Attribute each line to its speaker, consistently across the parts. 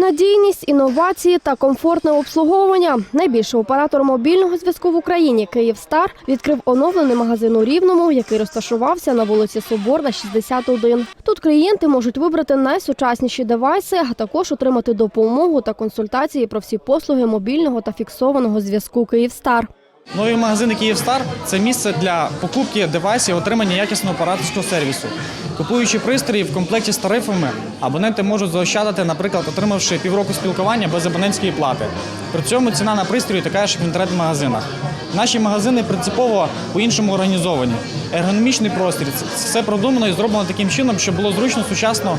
Speaker 1: Надійність, інновації та комфортне обслуговування. Найбільший оператор мобільного зв'язку в Україні Київстар відкрив оновлений магазин у Рівному, який розташувався на вулиці Соборна, 61. Тут клієнти можуть вибрати найсучасніші девайси, а також отримати допомогу та консультації про всі послуги мобільного та фіксованого зв'язку Київстар.
Speaker 2: Нові магазини Київстар це місце для покупки девайсів, отримання якісного операторського сервісу. Купуючи пристрої в комплекті з тарифами, абоненти можуть заощадити, наприклад, отримавши півроку спілкування без абонентської плати. При цьому ціна на пристрої така ж, в інтернет-магазинах. Наші магазини принципово по-іншому організовані. Ергономічний простір все продумано і зроблено таким чином, щоб було зручно сучасно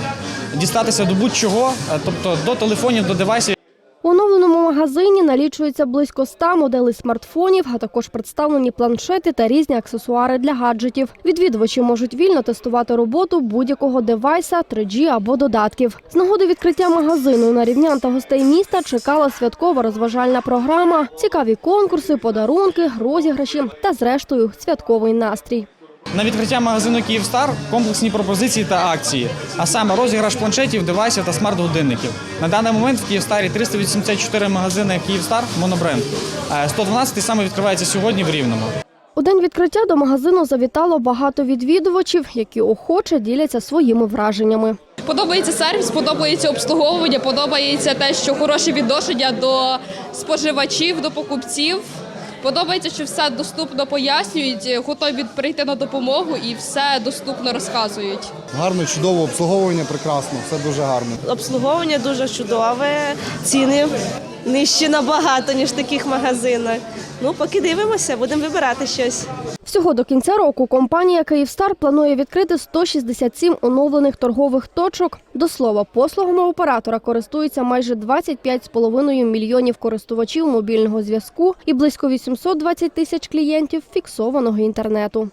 Speaker 2: дістатися до будь-чого, е, тобто до телефонів, до девайсів.
Speaker 1: У оновленому магазині налічується близько 100 моделей смартфонів, а також представлені планшети та різні аксесуари для гаджетів. Відвідувачі можуть вільно тестувати роботу будь-якого девайса, 3G або додатків. З нагоди відкриття магазину на рівнян та гостей міста чекала святкова розважальна програма, цікаві конкурси, подарунки, розіграші та, зрештою, святковий настрій.
Speaker 2: На відкриття магазину Київстар комплексні пропозиції та акції, а саме розіграш планшетів, девайсів та смарт-годинників. На даний момент в Київстарі 384 магазини Київстар монобренд. Е, 112 саме відкривається сьогодні в Рівному.
Speaker 1: У день відкриття до магазину завітало багато відвідувачів, які охоче діляться своїми враженнями.
Speaker 3: Подобається сервіс, подобається обслуговування, подобається те, що хороше відношення до споживачів, до покупців. Подобається, що все доступно пояснюють, готові прийти на допомогу і все доступно розказують.
Speaker 4: Гарно, чудово, обслуговування прекрасно, все дуже гарно.
Speaker 5: Обслуговування дуже чудове, ціни нижчі набагато, ніж в таких магазинах. Ну, поки дивимося, будемо вибирати щось.
Speaker 1: Всього до кінця року компанія Київстар планує відкрити 167 оновлених торгових точок. До слова, послугами оператора користуються майже 25,5 мільйонів користувачів мобільного зв'язку і близько 820 тисяч клієнтів фіксованого інтернету.